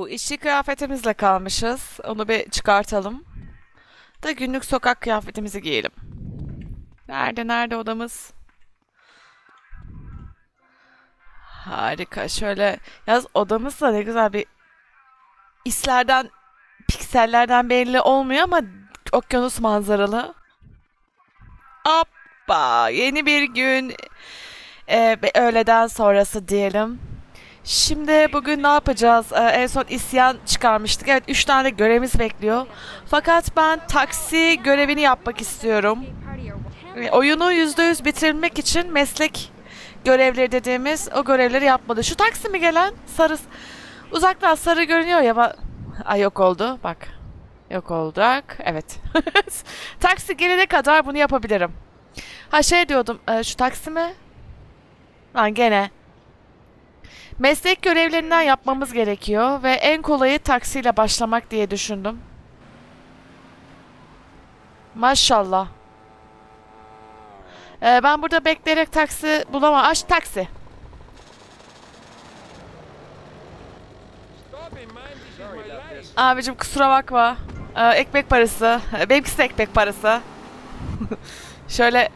Oo, işçi kıyafetimizle kalmışız. Onu bir çıkartalım. Da günlük sokak kıyafetimizi giyelim. Nerede nerede odamız? Harika. Şöyle yaz odamız da ne güzel bir islerden piksellerden belli olmuyor ama okyanus manzaralı. Hoppa! Yeni bir gün. Ee, öğleden sonrası diyelim. Şimdi bugün ne yapacağız? Ee, en son isyan çıkarmıştık. Evet, üç tane görevimiz bekliyor. Fakat ben taksi görevini yapmak istiyorum. Ee, Oyunu %100 bitirmek için meslek görevleri dediğimiz o görevleri yapmadı. Şu taksi mi gelen? Sarı. Uzaktan sarı görünüyor ya. Ay yok oldu. Bak. Yok olacak. Evet. taksi gelene kadar bunu yapabilirim. Ha şey diyordum. e, şu taksi mi? Lan gene. Meslek görevlerinden yapmamız gerekiyor ve en kolayı taksiyle başlamak diye düşündüm. Maşallah. Ee, ben burada bekleyerek taksi bulamam. Aç taksi. Abicim kusura bakma. Ee, ekmek parası. Ee, Benimkisi de ekmek parası. Şöyle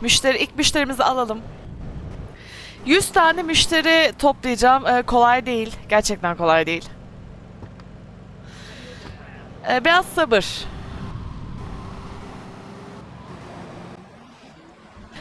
müşteri ilk müşterimizi alalım. 100 tane müşteri toplayacağım. Ee, kolay değil. Gerçekten kolay değil. Ee, biraz sabır.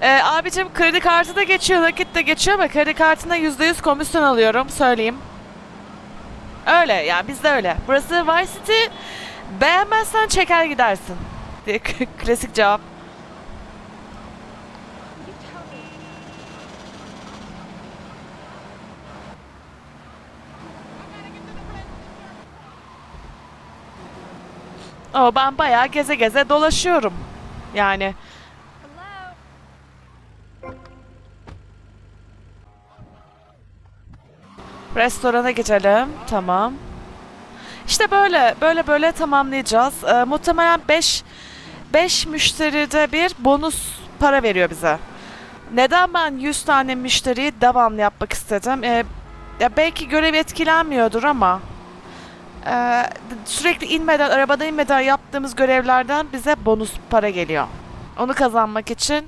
Ee, abicim kredi kartı da geçiyor, nakit de geçiyor ama kredi kartına %100 komisyon alıyorum. Söyleyeyim. Öyle yani bizde öyle. Burası Vice City. Beğenmezsen çeker gidersin. Klasik cevap. Ama ben bayağı geze geze dolaşıyorum. Yani restorana geçelim. Tamam. İşte böyle böyle böyle tamamlayacağız. Ee, muhtemelen 5 5 müşteride bir bonus para veriyor bize. Neden ben 100 tane müşteriyi devamlı yapmak istedim? Ee, ya belki görev etkilenmiyordur ama ee, sürekli inmeden, arabadan inmeden yaptığımız görevlerden bize bonus para geliyor. Onu kazanmak için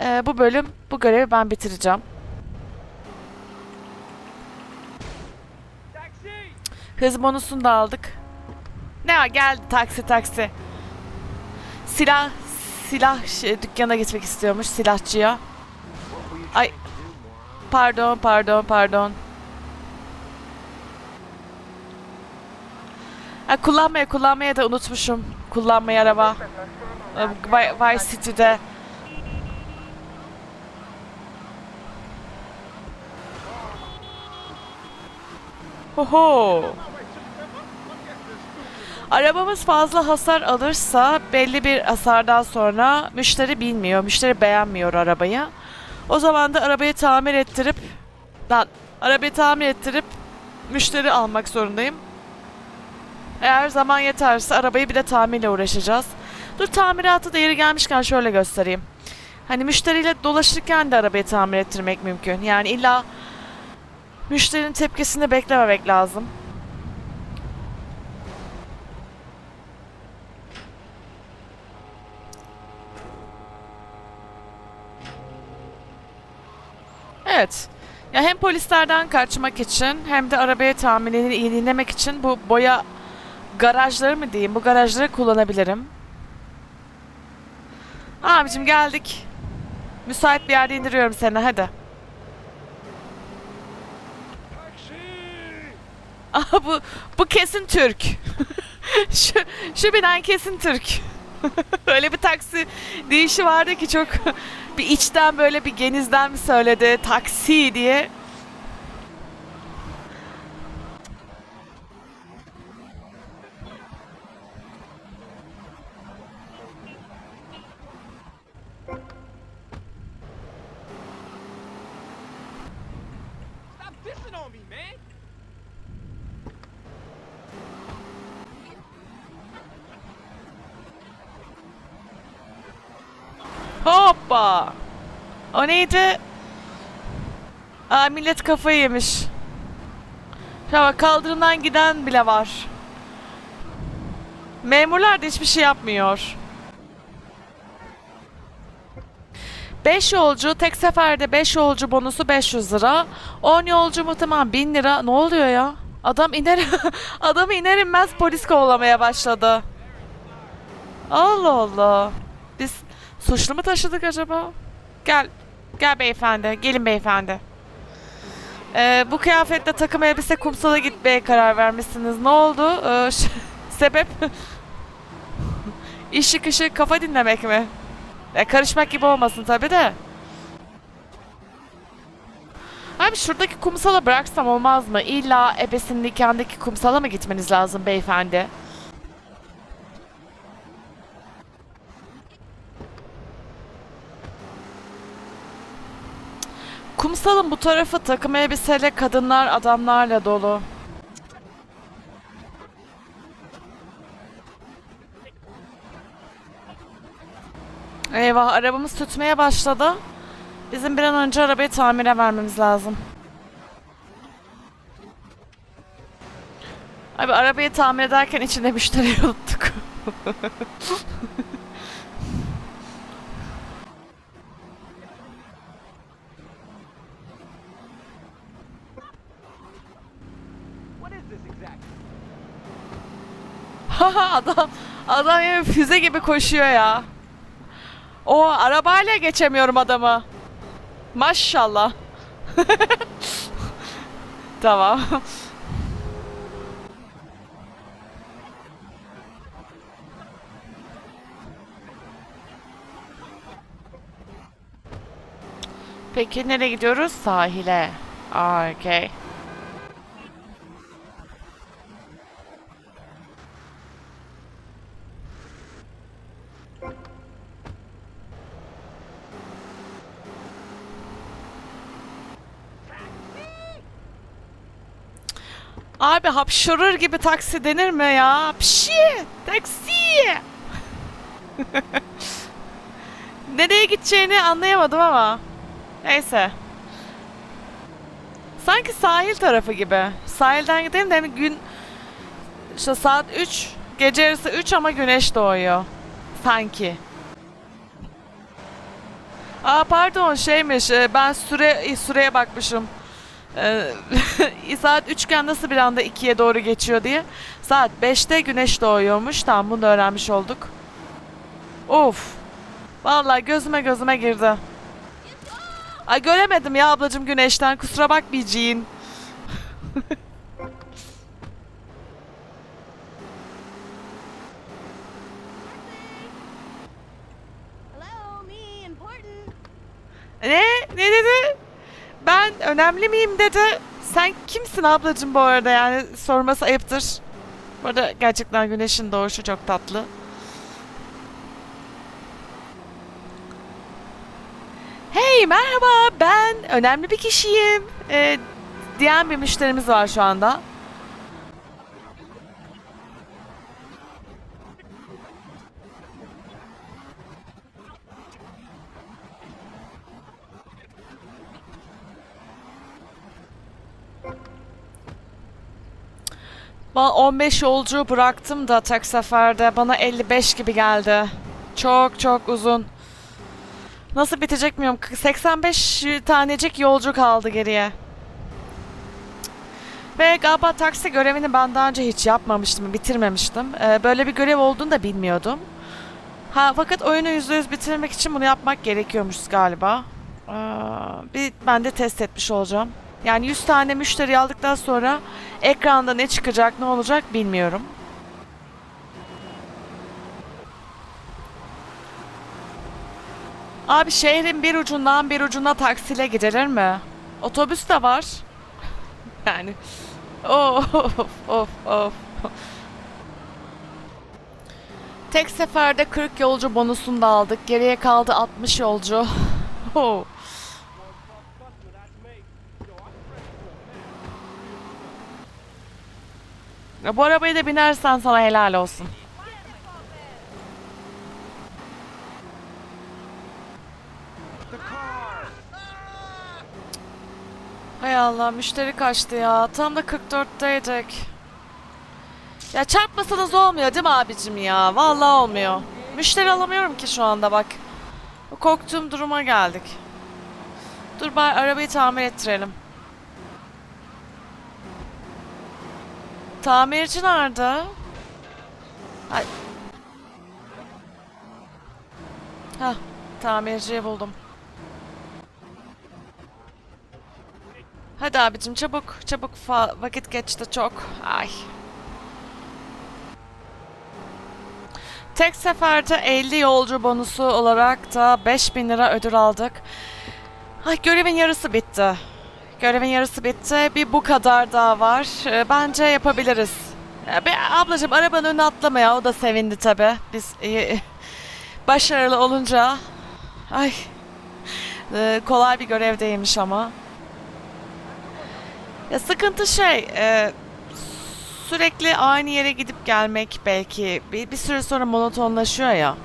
ee, bu bölüm, bu görevi ben bitireceğim. Hız bonusunu da aldık. Ne var geldi taksi taksi. Silah, silah dükkana gitmek istiyormuş silahçıya. Ay pardon pardon pardon. Ha, kullanmaya kullanmaya da unutmuşum. Kullanmayı araba. Ee, Vi- Vice City'de. Hoho. Arabamız fazla hasar alırsa belli bir hasardan sonra müşteri bilmiyor, müşteri beğenmiyor arabayı. O zaman da arabayı tamir ettirip lan arabayı tamir ettirip müşteri almak zorundayım. Eğer zaman yeterse arabayı bir de tamirle uğraşacağız. Dur tamiratı da yeri gelmişken şöyle göstereyim. Hani müşteriyle dolaşırken de arabayı tamir ettirmek mümkün. Yani illa müşterinin tepkisini beklememek lazım. Evet. Ya hem polislerden kaçmak için hem de arabaya tamirini iyi dinlemek için bu boya garajları mı diyeyim? Bu garajları kullanabilirim. Abicim geldik. Müsait bir yerde indiriyorum seni hadi. Aha bu bu kesin Türk. şu şu binen kesin Türk. Öyle bir taksi deyişi vardı ki çok bir içten böyle bir genizden mi söyledi taksi diye. Stop dissing on me, man. Hoppa. O neydi? Aa millet kafayı yemiş. Bak kaldırımdan giden bile var. Memurlar da hiçbir şey yapmıyor. 5 yolcu tek seferde 5 yolcu bonusu 500 lira. 10 yolcu muhtemelen 1000 lira. Ne oluyor ya? Adam iner adamı iner inmez polis kovalamaya başladı. Allah Allah. Biz suçlu mu taşıdık acaba? Gel. Gel beyefendi. Gelin beyefendi. Ee, bu kıyafetle takım elbise kumsala gitmeye karar vermişsiniz. Ne oldu? Ee, sebep? İş çıkışı kafa dinlemek mi? E, karışmak gibi olmasın tabi de. Abi şuradaki kumsala bıraksam olmaz mı? İlla ebesinin nikahındaki kumsala mı gitmeniz lazım beyefendi? Kumsalın bu tarafı takım elbiseyle kadınlar adamlarla dolu. Eyvah arabamız tütmeye başladı. Bizim bir an önce arabayı tamire vermemiz lazım. Abi arabayı tamir ederken içinde müşteri unuttuk. adam adam yani füze gibi koşuyor ya. O arabayla geçemiyorum adamı. Maşallah. tamam. Peki nereye gidiyoruz? Sahile. Aa, okay. Abi hapşırır gibi taksi denir mi ya? Pşi! Taksi! Nereye gideceğini anlayamadım ama. Neyse. Sanki sahil tarafı gibi. Sahilden gidelim de hani gün işte saat 3 gece yarısı 3 ama güneş doğuyor. Sanki. Aa pardon şeymiş e, ben süre süreye bakmışım. Ee, saat 3 iken nasıl bir anda 2'ye doğru geçiyor diye. Saat 5'te güneş doğuyormuş. Tamam bunu öğrenmiş olduk. Of. Vallahi gözüme gözüme girdi. Ay göremedim ya ablacım güneşten. Kusura bakmayacağın. Ne? Ne dedi? Ben önemli miyim dedi. Sen kimsin ablacım bu arada yani sorması ayıptır. Bu arada gerçekten güneşin doğuşu çok tatlı. Hey merhaba ben önemli bir kişiyim. Ee, diyen bir müşterimiz var şu anda. Ben 15 yolcu bıraktım da tek seferde. Bana 55 gibi geldi. Çok çok uzun. Nasıl bitecek bilmiyorum. 85 tanecik yolcu kaldı geriye. Ve galiba taksi görevini ben daha önce hiç yapmamıştım, bitirmemiştim. Ee, böyle bir görev olduğunu da bilmiyordum. Ha, fakat oyunu %100 bitirmek için bunu yapmak gerekiyormuş galiba. Ee, bir ben de test etmiş olacağım. Yani 100 tane müşteri aldıktan sonra ekranda ne çıkacak, ne olacak bilmiyorum. Abi şehrin bir ucundan bir ucuna taksiyle gidilir mi? Otobüs de var. Yani. Of of of. Tek seferde 40 yolcu bonusunu da aldık. Geriye kaldı 60 yolcu. Bu arabaya da binersen sana helal olsun. Hay Allah müşteri kaçtı ya. Tam da 44'teydik. Ya çarpmasanız olmuyor değil mi abicim ya? Vallahi olmuyor. Müşteri alamıyorum ki şu anda bak. Korktuğum duruma geldik. Dur bari arabayı tamir ettirelim. Tamirci nerede? Ay. Hah, tamirciyi buldum. Hadi abicim çabuk, çabuk fa- vakit geçti çok. Ay. Tek seferde 50 yolcu bonusu olarak da 5000 lira ödül aldık. Ay görevin yarısı bitti. Görevin yarısı bitti. Bir bu kadar daha var. Ee, Bence yapabiliriz. Ya ablacığım arabanın önüne atlama ya. O da sevindi tabi. Biz e, başarılı olunca. Ay. Ee, kolay bir görevdeymiş ama. Ya sıkıntı şey, e, sürekli aynı yere gidip gelmek belki bir, bir süre sonra monotonlaşıyor ya.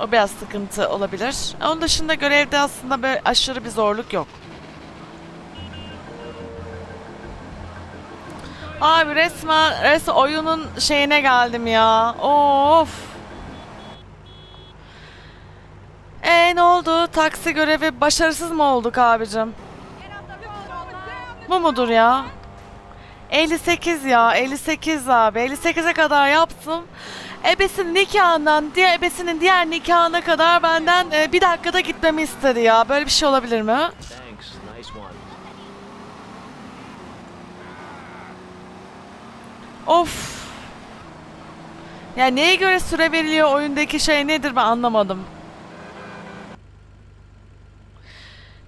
O biraz sıkıntı olabilir. Onun dışında görevde aslında böyle aşırı bir zorluk yok. Abi resmen, resmen oyunun şeyine geldim ya. Of. E ne oldu? Taksi görevi başarısız mı olduk abicim? Bu mudur ya? 58 ya. 58 abi. 58'e kadar yaptım. Ebesinin nikahından diğer ebesinin diğer nikahına kadar benden e, bir dakikada gitmemi istedi ya. Böyle bir şey olabilir mi? Of. Ya neye göre süre veriliyor oyundaki şey nedir ben anlamadım.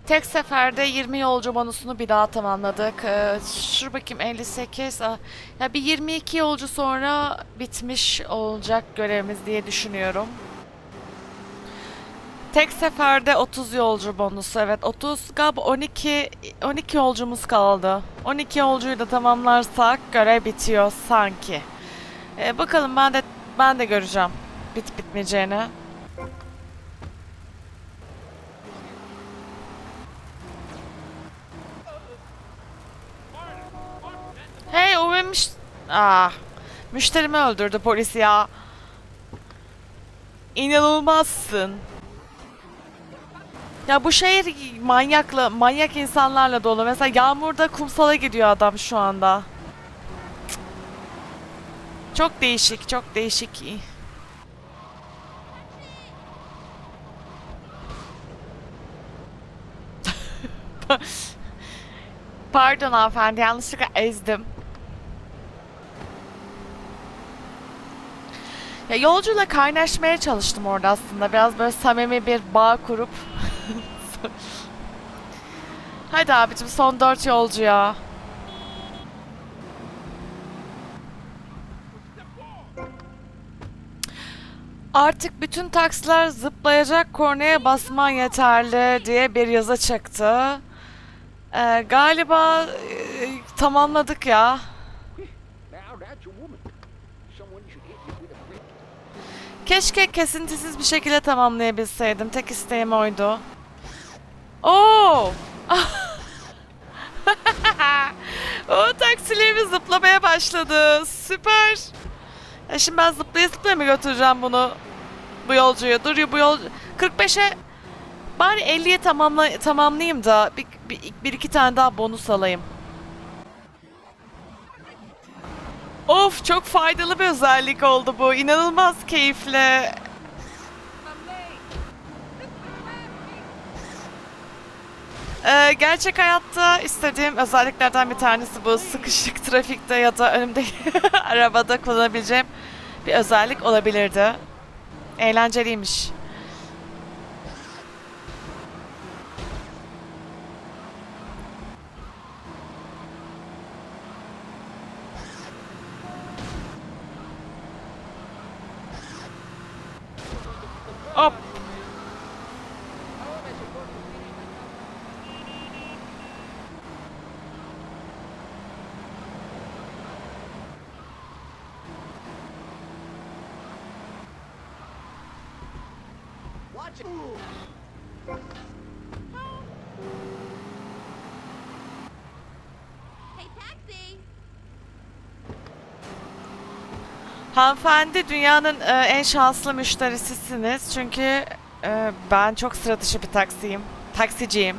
Tek seferde 20 yolcu bonusunu bir daha tamamladık. Ee, şur bakayım 58. Aa, Ya bir 22 yolcu sonra bitmiş olacak görevimiz diye düşünüyorum. Tek seferde 30 yolcu bonusu. Evet 30 galiba 12 12 yolcumuz kaldı. 12 yolcuyu da tamamlarsak görev bitiyor sanki. Ee, bakalım ben de ben de göreceğim bit bitmeyeceğini. Hey o müş- Ah, müşterimi öldürdü polis ya. İnanılmazsın. Ya bu şehir manyakla, manyak insanlarla dolu. Mesela yağmurda kumsala gidiyor adam şu anda. Çok değişik, çok değişik. Pardon hanımefendi, yanlışlıkla ezdim. Ya yolcuyla kaynaşmaya çalıştım orada aslında. Biraz böyle samimi bir bağ kurup. Hadi abicim son dört yolcu ya. Artık bütün taksiler zıplayacak kornaya basman yeterli diye bir yazı çıktı. Ee, galiba e, tamamladık ya. Keşke kesintisiz bir şekilde tamamlayabilseydim. Tek isteğim oydu. Oo! o taksilerimiz zıplamaya başladı. Süper. Ya şimdi ben zıplaya zıplaya mı götüreceğim bunu? Bu yolcuyu. Dur ya bu yolcu. 45'e bari 50'ye tamamla tamamlayayım da bir, bir, bir iki tane daha bonus alayım. Of çok faydalı bir özellik oldu bu. İnanılmaz keyifli. Ee, gerçek hayatta istediğim özelliklerden bir tanesi bu sıkışık trafikte ya da önümde arabada kullanabileceğim bir özellik olabilirdi. Eğlenceliymiş. Hop. Hanımefendi dünyanın e, en şanslı müşterisisiniz. Çünkü e, ben çok sıra dışı bir taksiyim. Taksiciyim.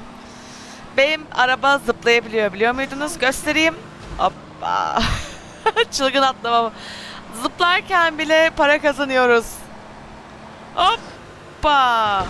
Benim araba zıplayabiliyor biliyor muydunuz? Göstereyim. Hoppa. Çılgın atlama. Zıplarken bile para kazanıyoruz. Hoppa.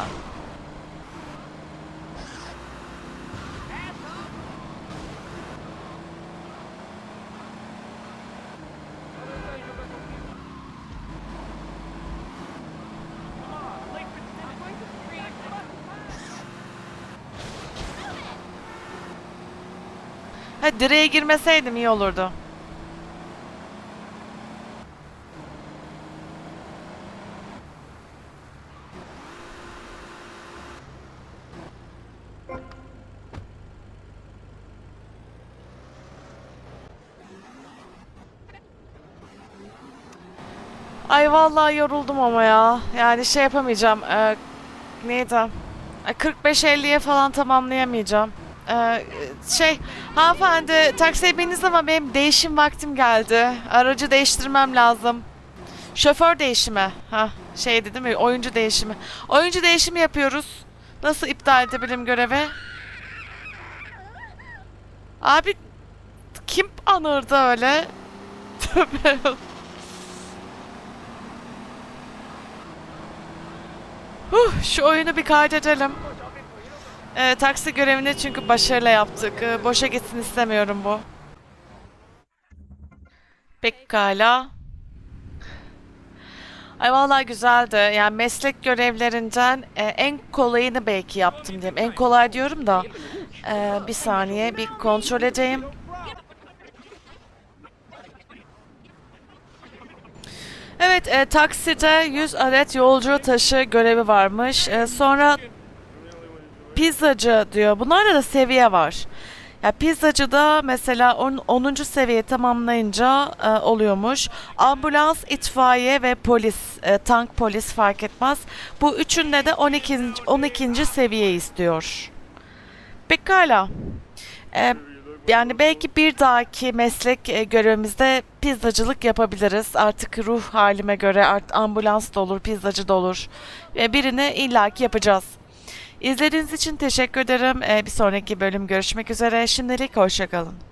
Ha direğe girmeseydim iyi olurdu. Ay vallahi yoruldum ama ya. Yani şey yapamayacağım. Ee, neydi? Ee, 45-50'ye falan tamamlayamayacağım. Ee, şey, hanımefendi taksiye bindiniz ama benim değişim vaktim geldi. Aracı değiştirmem lazım. Şoför değişimi. Ha, şeydi değil mi? Oyuncu değişimi. Oyuncu değişimi yapıyoruz. Nasıl iptal edebilirim görevi? Abi kim anırdı öyle? Tövbe. Huh, şu oyunu bir kaydedelim. Ee, taksi görevini çünkü başarıyla yaptık. Ee, boşa gitsin istemiyorum bu. Pekala. Ay vallahi güzeldi. Yani meslek görevlerinden e, en kolayını belki yaptım diyeyim. En kolay diyorum da. e, bir saniye bir kontrol edeyim. Evet, e, takside 100 adet yolcu taşı görevi varmış. E, sonra pizzacı diyor. Bunlarda da seviye var. Ya pizzacıda mesela 10. seviye tamamlayınca e, oluyormuş. Ambulans, itfaiye ve polis, e, tank polis fark etmez. Bu üçünde de 12. 12. seviye istiyor. Pekala. E, yani belki bir dahaki meslek e, görevimizde pizzacılık yapabiliriz. Artık ruh halime göre art ambulans da olur, pizzacı da olur. E, birini illaki yapacağız. İzlediğiniz için teşekkür ederim. E, bir sonraki bölüm görüşmek üzere. Şimdilik hoşçakalın.